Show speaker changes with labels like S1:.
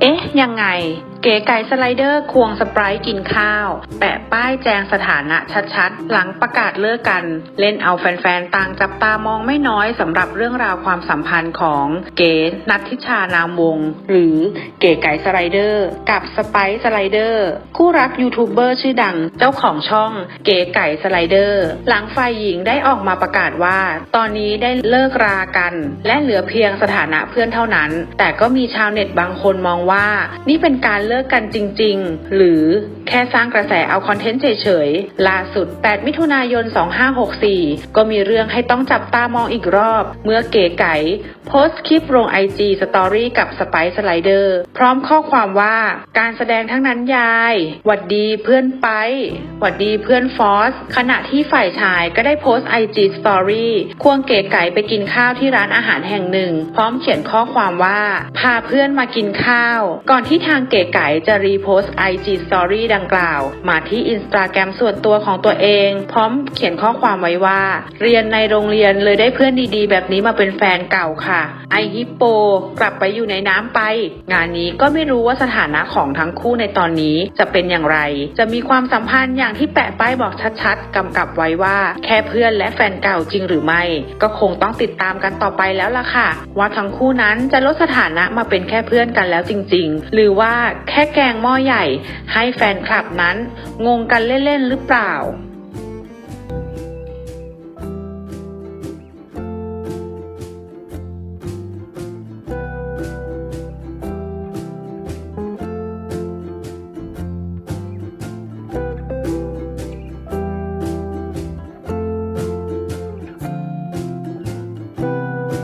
S1: เอ๊ะ ยังไง เก๋ไก่สไลเดอร์ควงสปร์กินข้าว แปะป้ายแจงสถานะชัดๆ หลังประกาศเลิกกัน เล่นเอาแฟนๆ ต่างจับตามองไม่น้อยสำหรับเรื่องราวความสัมพันธ์ของเก๋นัททิชานามวง หรือเก๋ไก่สไลเดอร์ กับสไปร์สไลเดอร์ คู่รักยูทูบเบอร์ชื่อดังเจ้าของช่องเก๋ไก่สไลเดอร์ หลังฝ่ายหญิงได้ออกมาประกาศว่า ตอนนี้ได้เลิกรากัน และเหลือเพียงสถานะเพื่อนเท่านั้น แต่ก็มีชาวเน็ตบางคนมองว่า นี่เป็นการเลิกลิกกันจริง ๆ หรือ แค่สร้างกระแสเอาคอนเทนต์เฉยๆ ล่าสุด 8 มิถุนายน 2564 ก็มีเรื่องให้ต้องจับตามองอีกรอบ เมื่อเก๋ไก่โพสต์คลิปลงไอจีสตอรี่กับสไปซ์สไลเดอร์ พร้อมข้อความว่าการแสดงทั้งนั้นยาย หวัดดีเพื่อนไป หวัดดีเพื่อนฟอส ขณะที่ฝ่ายชายก็ได้โพสต์ไอจีสตอรี่ควงเก๋ไก่ไปกินข้าวที่ร้านอาหารแห่งหนึ่ง พร้อมเขียนข้อความว่า พาเพื่อนมากินข้าว ก่อนที่ทางเก๋ไก่จะรีโพสต์ไอจีสตอรี่ดังกล่าว มาที่อินสตาแกรมส่วนตัวของตัวเอง พร้อมเขียนข้อความไว้ว่า เรียนในโรงเรียนเลยได้เพื่อนดีๆ แบบนี้มาเป็นแฟนเก่าค่ะ ไอฮิปโป กลับไปอยู่ในน้ำไป งานนี้ก็ไม่รู้ว่าสถานะของทั้งคู่ในตอนนี้จะเป็นอย่างไร จะมีความสัมพันธ์อย่างที่แปะป้ายบอกชัดๆกำกับไว้ว่า แค่เพื่อนและแฟนเก่าจริงหรือไม่ ก็คงต้องติดตามกันต่อไปแล้วล่ะค่ะ ว่าทั้งคู่นั้นจะลดสถานะมาเป็นแค่เพื่อนกันแล้วจริง ๆ หรือว่าแค่แกงหม้อใหญ่ให้แฟนคลับนั้น งงกันเล่นๆหรือเปล่า